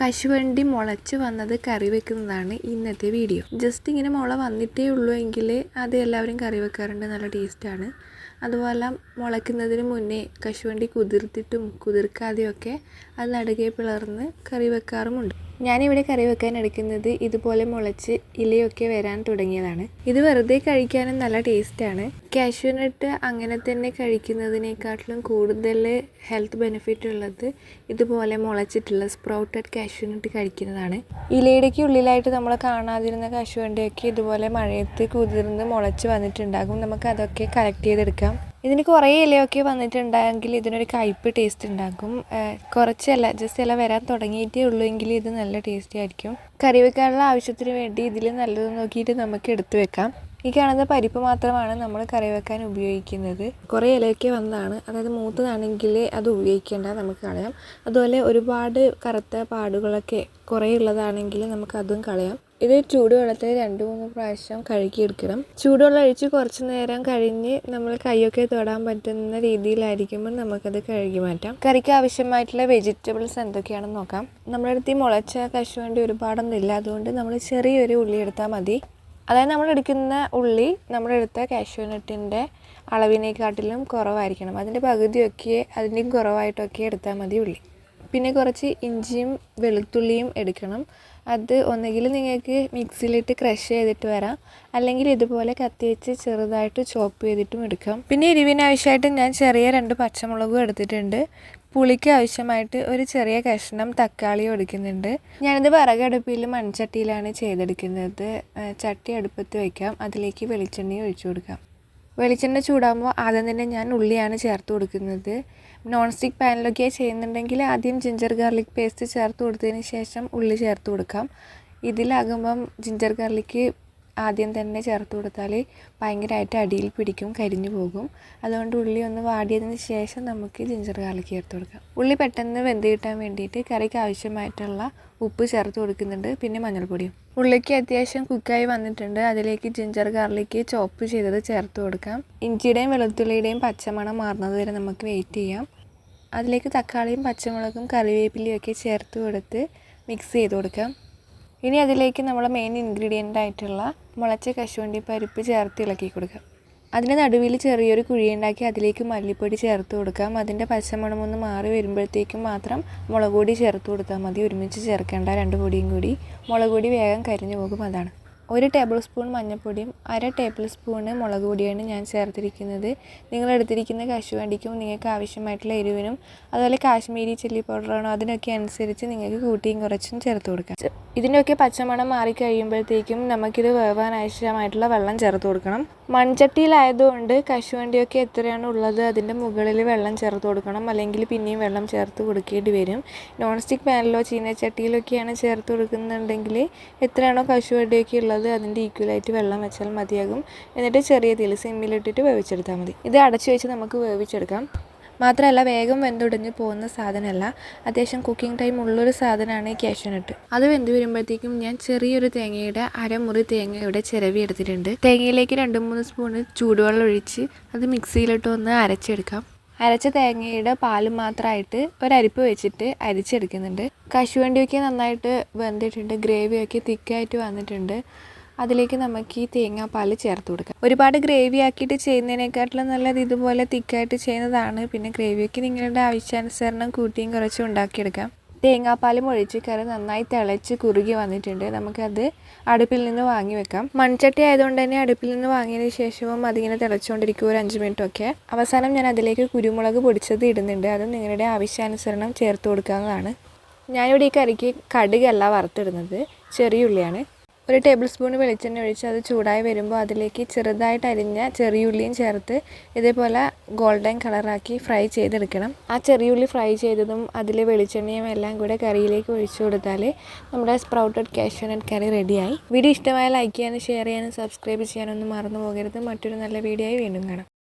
കശുവണ്ടി മുളച്ച് വന്നത് കറി വെക്കുന്നതാണ് ഇന്നത്തെ വീഡിയോ. ജസ്റ്റ് ഇങ്ങനെ മുള വന്നിട്ടേ ഉള്ളൂ എങ്കിൽ അത് എല്ലാവരും കറി വെക്കാറുണ്ട് നല്ല ടേസ്റ്റാണ് അതുപോലെ മുളയ്ക്കുന്നതിന് മുന്നേ കശുവണ്ടി കുതിർത്തിട്ടും കുതിർക്കാതെയൊക്കെ അത് നടുകെ പിളർന്ന് കറി വെക്കാറുമുണ്ട്. ഞാനിവിടെ കറി വെക്കാൻ എടുക്കുന്നത് ഇതുപോലെ മുളച്ച് ഇലയൊക്കെ വരാൻ തുടങ്ങിയതാണ്. ഇത് വെറുതെ കഴിക്കാനും നല്ല ടേസ്റ്റാണ്. കാഷ്യൂനട്ട് അങ്ങനെ തന്നെ കഴിക്കുന്നതിനേക്കാട്ടിലും കൂടുതൽ ഹെൽത്ത് ബെനിഫിറ്റ് ഉള്ളത് ഇതുപോലെ മുളച്ചിട്ടുള്ള സ്പ്രൗട്ടഡ് കാഷ്യൂനട്ട് കഴിക്കുന്നതാണ്. ഇലയുടെക്ക് ഉള്ളിലായിട്ട് നമ്മൾ കാണാതിരുന്ന കശുവണ്ടിയൊക്കെ ഇതുപോലെ മഴയത്ത് കുതിർന്ന് മുളച്ച് വന്നിട്ടുണ്ടാകും. നമുക്ക് അതൊക്കെ കളക്ട് ചെയ്തെടുക്കാം. ഇതിന് കുറേ ഇലയൊക്കെ വന്നിട്ടുണ്ടെങ്കിൽ ഇതിനൊരു കയ്പ്പ് ടേസ്റ്റ് ഉണ്ടാക്കും. കുറച്ചല്ല ജസ്റ്റ് ഇല വരാൻ തുടങ്ങിയിട്ടേ ഉള്ളൂ എങ്കിൽ ഇത് നല്ല ടേസ്റ്റി ആയിരിക്കും. കറി വെക്കാനുള്ള ആവശ്യത്തിന് വേണ്ടി ഇതിൽ നല്ലത് നോക്കിയിട്ട് നമുക്ക് എടുത്തു വെക്കാം. ഈ കാണുന്ന പരിപ്പ് മാത്രമാണ് നമ്മൾ കറി വെക്കാൻ ഉപയോഗിക്കുന്നത്. കുറേ ഇലയൊക്കെ വന്നതാണ്. അതായത് മൂത്തതാണെങ്കിൽ അത് ഉപയോഗിക്കേണ്ട നമുക്ക് കളയാം. അതുപോലെ ഒരുപാട് കറുത്ത പാടുകളൊക്കെ കുറേ ഉള്ളതാണെങ്കിൽ നമുക്ക് അതും കളയാം. ഇത് ചൂടുവെള്ളത്തിൽ രണ്ട് മൂന്ന് പ്രാവശ്യം കഴുകിയെടുക്കണം. ചൂടുവെള്ളം ഒഴിച്ച് കുറച്ച് നേരം കഴിഞ്ഞ് നമ്മൾ കൈയൊക്കെ തൊടാൻ പറ്റുന്ന രീതിയിലായിരിക്കുമ്പോൾ നമുക്കത് കഴുകി മാറ്റാം. കറിക്ക് ആവശ്യമായിട്ടുള്ള വെജിറ്റബിൾസ് എന്തൊക്കെയാണെന്ന് നോക്കാം. നമ്മുടെ അടുത്ത് ഈ മുളച്ച കശുവണ്ടി ഒരുപാടൊന്നും ഇല്ല. അതുകൊണ്ട് നമ്മൾ ചെറിയൊരു ഉള്ളി എടുത്താൽ മതി. അതായത് നമ്മൾ എടുക്കുന്ന ഉള്ളി നമ്മളെടുത്ത കാഷ്യൂനട്ടിന്റെ അളവിനെക്കാട്ടിലും കുറവായിരിക്കണം. അതിന്റെ പകുതിയൊക്കെ അതിന്റെയും കുറവായിട്ടൊക്കെ എടുത്താൽ മതി ഉള്ളി. പിന്നെ കുറച്ച് ഇഞ്ചിയും വെളുത്തുള്ളിയും എടുക്കണം. അത് ഒന്നുകിൽ നിങ്ങൾക്ക് മിക്സിയിലിട്ട് ക്രഷ് ചെയ്തിട്ട് വരാം. അല്ലെങ്കിൽ ഇതുപോലെ കത്തി വെച്ച് ചെറുതായിട്ട് ചോപ്പ് ചെയ്തിട്ടും എടുക്കാം. പിന്നെ എരിവിന് ആവശ്യമായിട്ട് ഞാൻ ചെറിയ രണ്ട് പച്ചമുളകും എടുത്തിട്ടുണ്ട്. പുളിക്ക് ആവശ്യമായിട്ട് ഒരു ചെറിയ കഷ്ണം തക്കാളിയും എടുക്കുന്നുണ്ട്. ഞാനിത് വിറകടുപ്പിൽ മൺചട്ടിയിലാണ് ചെയ്തെടുക്കുന്നത്. ചട്ടി അടുപ്പത്ത് വയ്ക്കാം അതിലേക്ക് വെളിച്ചെണ്ണയും ഒഴിച്ചു കൊടുക്കാം. വെളിച്ചെണ്ണ ചൂടാകുമ്പോൾ ആദ്യം തന്നെ ഞാൻ ഉള്ളിയാണ് ചേർത്ത് കൊടുക്കുന്നത്. നോൺ സ്റ്റിക്ക് പാനിലൊക്കെ ചെയ്യുന്നുണ്ടെങ്കിൽ ആദ്യം ജിഞ്ചർ ഗാർലിക് പേസ്റ്റ് ചേർത്ത് കൊടുത്തതിന് ശേഷം ഉള്ളി ചേർത്ത് കൊടുക്കാം. ഇതിലാകുമ്പം ജിഞ്ചർ ഗാർലിക്ക് ആദ്യം തന്നെ ചേർത്ത് കൊടുത്താൽ ഭയങ്കരമായിട്ട് അടിയിൽ പിടിക്കും കരിഞ്ഞു പോകും. അതുകൊണ്ട് ഉള്ളി ഒന്ന് വാടിയതിന് ശേഷം നമുക്ക് ജിഞ്ചർ ഗാർലിക് ചേർത്ത് കൊടുക്കാം. ഉള്ളി പെട്ടെന്ന് വെന്ത് കിട്ടാൻ വേണ്ടിയിട്ട് കറിക്ക് ആവശ്യമായിട്ടുള്ള ഉപ്പ് ചേർത്ത് കൊടുക്കുന്നുണ്ട് പിന്നെ മഞ്ഞൾപ്പൊടിയും. ഉള്ളിക്ക് അത്യാവശ്യം കുക്കായി വന്നിട്ടുണ്ട്. അതിലേക്ക് ജിഞ്ചർ ഗാർലിക്ക് ചോപ്പ് ചെയ്തത് ചേർത്ത് കൊടുക്കാം. ഇഞ്ചിയുടെയും വെളുത്തുള്ളിയുടെയും പച്ചമണം മാറുന്നത് വരെ നമുക്ക് വെയിറ്റ് ചെയ്യാം. അതിലേക്ക് തക്കാളിയും പച്ചമുളകും കറിവേപ്പിലയും ഒക്കെ ചേർത്ത് കൊടുത്ത് മിക്സ് ചെയ്ത് കൊടുക്കാം. ഇനി അതിലേക്ക് നമ്മൾ മെയിൻ ഇൻഗ്രീഡിയന്റ് ആയിട്ടുള്ള മുളച്ച കശുവണ്ടി പരിപ്പ് ചേർത്ത് ഇളക്കി കൊടുക്കാം അതിന്റെ നടുവിൽ ചെറിയൊരു കുഴിയുണ്ടാക്കി അതിലേക്ക് മല്ലിപ്പൊടി ചേർത്ത് കൊടുക്കാം അതിന്റെ പച്ചമണമൊന്ന് മാറി വരുമ്പോഴത്തേക്കും മാത്രം മുളക് പൊടി ചേർത്ത് കൊടുത്താൽ മതി. ഒരുമിച്ച് ചേർക്കേണ്ട രണ്ട് പൊടിയും കൂടി. മുളക് പൊടി വേഗം കരിഞ്ഞു പോകും. അതാണ്. ഒരു ടേബിൾ സ്പൂൺ മഞ്ഞൾപ്പൊടിയും അര ടേബിൾ സ്പൂണ് മുളക് പൊടിയാണ് ഞാൻ ചേർത്തിരിക്കുന്നത്. നിങ്ങൾ എടുത്തിരിക്കുന്ന കശുവണ്ടിക്കും നിങ്ങൾക്ക് ആവശ്യമായിട്ടുള്ള എരിവിനും അതുപോലെ കാശ്മീരി ചില്ലി പൗഡറാണോ അതിനൊക്കെ അനുസരിച്ച് നിങ്ങൾക്ക് കൂട്ടിയും കുറച്ചും ചേർത്ത് കൊടുക്കാം. ഇതിന്റെയൊക്കെ പച്ചമണം മാറി കഴിയുമ്പോഴത്തേക്കും നമുക്കിത് വേവാൻ ആവശ്യമായിട്ടുള്ള വെള്ളം ചേർത്ത് കൊടുക്കണം. മൺചട്ടിയിലായതുകൊണ്ട് കശുവണ്ടിയൊക്കെ എത്രയാണ് ഉള്ളത് അതിന്റെ മുകളിൽ വെള്ളം ചേർത്ത് കൊടുക്കണം. അല്ലെങ്കിൽ പിന്നെയും വെള്ളം ചേർത്ത് കൊടുക്കേണ്ടി വരും. നോൺ സ്റ്റിക്ക് പാനിലോ ചീനച്ചട്ടിയിലൊക്കെയാണ് ചേർത്ത് കൊടുക്കുന്നുണ്ടെങ്കിൽ എത്രയാണോ കശുവണ്ടിയൊക്കെ ഉള്ളത് അതിന്റെ ഈക്വലായിട്ട് വെള്ളം വെച്ചാൽ മതിയാകും. എന്നിട്ട് ചെറിയ തീയിൽ സിമ്മിലിട്ടിട്ട് വേവിച്ചെടുത്താൽ മതി. ഇത് അടച്ചു വെച്ച് നമുക്ക് വേവിച്ചെടുക്കാം. മാത്രമല്ല വേഗം വെന്തുടഞ്ഞ് പോകുന്ന സാധനമല്ല. അത്യാവശ്യം കുക്കിംഗ് ടൈം ഉള്ളൊരു സാധനമാണ് ഈ കാഷ്യൂനട്ട് അത് വെന്ത് വരുമ്പോഴത്തേക്കും ഞാൻ ചെറിയൊരു തേങ്ങയുടെ അരമുറി തേങ്ങയുടെ ചിരവി എടുത്തിട്ടുണ്ട്. തേങ്ങയിലേക്ക് രണ്ട് മൂന്ന് സ്പൂണ് ചൂടുവെള്ളം ഒഴിച്ച് അത് മിക്സിയിലിട്ട് ഒന്ന് അരച്ചെടുക്കാം. അരച്ച തേങ്ങയുടെ പാൽ മാത്രമായിട്ട് ഒരരിപ്പ് വെച്ചിട്ട് അരിച്ചെടുക്കുന്നുണ്ട്. കശുവണ്ടിയൊക്കെ നന്നായിട്ട് വെന്തിട്ടുണ്ട് ഗ്രേവിയൊക്കെ തിക്കായിട്ട് വന്നിട്ടുണ്ട്. അതിലേക്ക് നമുക്ക് ഈ തേങ്ങാപ്പാൽ ചേർത്ത് കൊടുക്കാം. ഒരുപാട് ഗ്രേവി ആക്കിയിട്ട് ചെയ്യുന്നതിനേക്കാട്ടിലും നല്ലത് ഇതുപോലെ തിക്കായിട്ട് ചെയ്യുന്നതാണ്. പിന്നെ ഗ്രേവിയൊക്കെ നിങ്ങളുടെ ആവശ്യാനുസരണം കൂട്ടിയും കുറച്ചും ഉണ്ടാക്കിയെടുക്കാം. തേങ്ങാപ്പാലും ഒഴിച്ച് കറി നന്നായി തിളച്ച് കുറുകി വന്നിട്ടുണ്ട്. നമുക്കത് അടുപ്പിൽ നിന്ന് വാങ്ങി വെക്കാം. മൺചട്ടി ആയതുകൊണ്ട് തന്നെ അടുപ്പിൽ നിന്ന് വാങ്ങിയതിന് ശേഷവും അതിങ്ങനെ തിളച്ചുകൊണ്ടിരിക്കും ഒരു അഞ്ച് മിനിറ്റൊക്കെ. അവസാനം ഞാൻ അതിലേക്ക് കുരുമുളക് പൊടിച്ചത് ഇടുന്നുണ്ട്. അത് നിങ്ങളുടെ ആവശ്യാനുസരണം ചേർത്ത് കൊടുക്കാവുന്നതാണ്. ഞാനിവിടെ ഈ കറിക്ക് കടുകല്ല വറുത്തിടുന്നത്. ചെറിയ ഉള്ളിയാണ്. ഒരു ടേബിൾ സ്പൂൺ വെളിച്ചെണ്ണ ഒഴിച്ച് അത് ചൂടായി വരുമ്പോൾ അതിലേക്ക് ചെറുതായിട്ട് അരിഞ്ഞ ചെറിയുള്ളിയും ചേർത്ത് ഇതേപോലെ ഗോൾഡൻ കളറാക്കി ഫ്രൈ ചെയ്തെടുക്കണം. ആ ചെറിയുള്ളി ഫ്രൈ ചെയ്തതും അതിൽ വെളിച്ചെണ്ണയും എല്ലാം കൂടെ കറിയിലേക്ക് ഒഴിച്ചു കൊടുത്താൽ നമ്മുടെ സ്പ്രൗട്ടഡ് കാഷ്യൂനട്ട് കറി റെഡിയായി വീഡിയോ ഇഷ്ടമായ ലൈക്ക് ചെയ്യാനും ഷെയർ ചെയ്യാനും സബ്സ്ക്രൈബ് ചെയ്യാനൊന്നും മറന്നു പോകരുത്. മറ്റൊരു നല്ല വീഡിയോ ആയി വീണ്ടും കാണാം.